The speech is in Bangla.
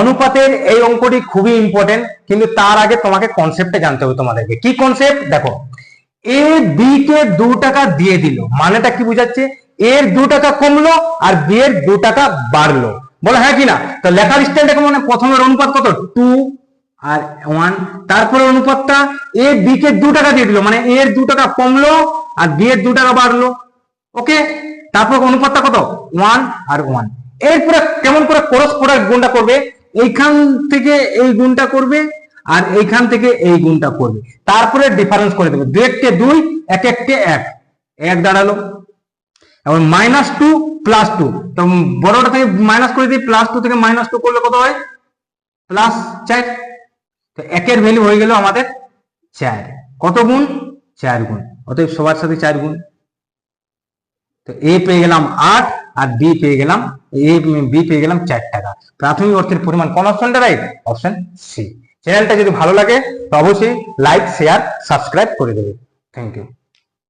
অনুপাতের এই অঙ্কটি খুবই ইম্পর্টেন্ট কিন্তু তার আগে তোমাকে কনসেপ্টটা জানতে হবে তোমাদেরকে। কি কনসেপ্ট দেখো এ বি কে দু টাকা দিয়ে দিল। মানেটা কি বুঝাচ্ছে? এর দু টাকা কমলো আর বি এর দু টাকা বাড়লো। বলো হ্যাঁ কিনা তো লেখার স্টাইলটা মানে প্রথমের অনুপাত কত? টু আর ওয়ান তারপরে অনুপাতটা এ বি কে দু টাকা দিয়ে দিল। মানে এর দু টাকা কমলো আর বি এর দু টাকা বাড়লো। ওকে তারপর অনুপাতটা কত? ওয়ান আর ওয়ান এরপরে কেমন করে ক্রস প্রোডাক্ট গুণটা করবে? এইখান থেকে এই গুণটা করবে আর এইখান থেকে এই গুণটা করবে। তারপরে ডিফারেন্স করে দেবে। দুই একটে দুই, এক একটে এক। এক দাঁড়াল। এবং মাইনাস টু প্লাস টু তো বড়টা থেকে মাইনাস করে দিই প্লাস টু থেকে মাইনাস টু করলে কত হয়? প্লাস চার। তো একের ভ্যালু হয়ে গেল আমাদের চার। কত গুণ? চার গুণ। অতএব সবার সাথে চার গুণ। তো এ পেয়ে গেলাম আট। আর বি পেয়ে গেলাম এ বি পেয়ে গেলাম চার টাকা। প্রাথমিক অর্থের পরিমাণ কোন অপশনটা রাইট অপশন সি চ্যানেলটা যদি ভালো লাগে, তো অবশ্যই লাইক শেয়ার সাবস্ক্রাইব করে দেবে। Thank you